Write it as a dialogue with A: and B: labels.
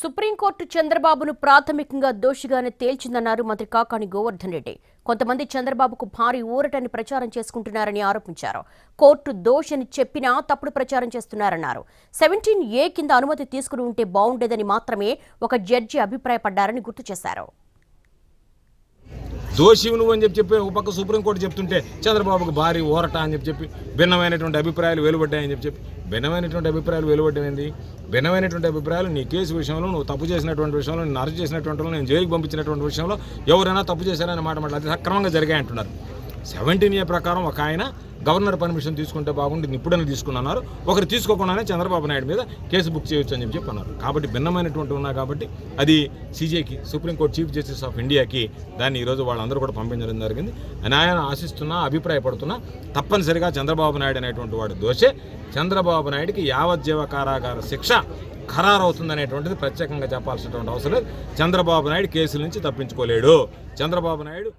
A: Supreme court చంద్రబాబును ప్రాథమికంగా దోషిగానే తేల్చిందన్నారు మంత్రి కాకాని గోవర్ధన్ రెడ్డి. కొంతమంది చంద్రబాబుకు భారీ ఊరటని ప్రచారం చేసుకుంటున్నారని ఆరోపించారు. కోర్టు దోషని చెప్పినా తప్పుడు ప్రచారం చేస్తున్నారన్నారు. సెవెంటీన్ ఏ కింద అనుమతి తీసుకుని ఉంటే బాగుండేదని మాత్రమే ఒక జడ్జి అభిప్రాయపడ్డారని గుర్తు చేశారు.
B: దోషివు నువ్వు అని చెప్పి చెప్పి ఒక పక్క సుప్రీంకోర్టు చెప్తుంటే చంద్రబాబుకు భారీ ఊరట అని చెప్పి చెప్పి భిన్నమైనటువంటి అభిప్రాయాలు వెలువడ్డాయని చెప్పి చెప్పి భిన్నమైనటువంటి అభిప్రాయాలు వెలువడ్డమైంది భిన్నమైనటువంటి అభిప్రాయాలు నీ కేసు విషయంలో నువ్వు తప్పు చేసినటువంటి విషయంలో నేను అరెస్ట్ చేసినటువంటి నేను జైలుకి పంపించినటువంటి విషయంలో ఎవరైనా తప్పు చేశారని మాట మాట్లాడి అది సక్రమంగా జరిగాయి సెవెంటీన్ ఏ ప్రకారం ఒక ఆయన గవర్నర్ పర్మిషన్ తీసుకుంటే బాగుంటుంది ఇప్పుడని తీసుకున్నారు ఒకరు తీసుకోకుండానే చంద్రబాబు నాయుడు మీద కేసు బుక్ చేయొచ్చు అని చెప్పి అన్నారు కాబట్టి భిన్నమైనటువంటి ఉన్నా కాబట్టి అది సీజేకి supreme court chief justice of ఇండియాకి దాన్ని ఈరోజు వాళ్ళందరూ కూడా పంపించడం జరిగింది అని ఆయన ఆశిస్తున్నా అభిప్రాయపడుతున్నా తప్పనిసరిగా చంద్రబాబు నాయుడు అనేటువంటి వాడు దోషే. చంద్రబాబు నాయుడికి యావజ్జీవ కారాగార శిక్ష ఖరారవుతుందనేటువంటిది ప్రత్యేకంగా చెప్పాల్సినటువంటి అవసరం లేదు. చంద్రబాబు నాయుడు కేసుల నుంచి తప్పించుకోలేడు. చంద్రబాబు నాయుడు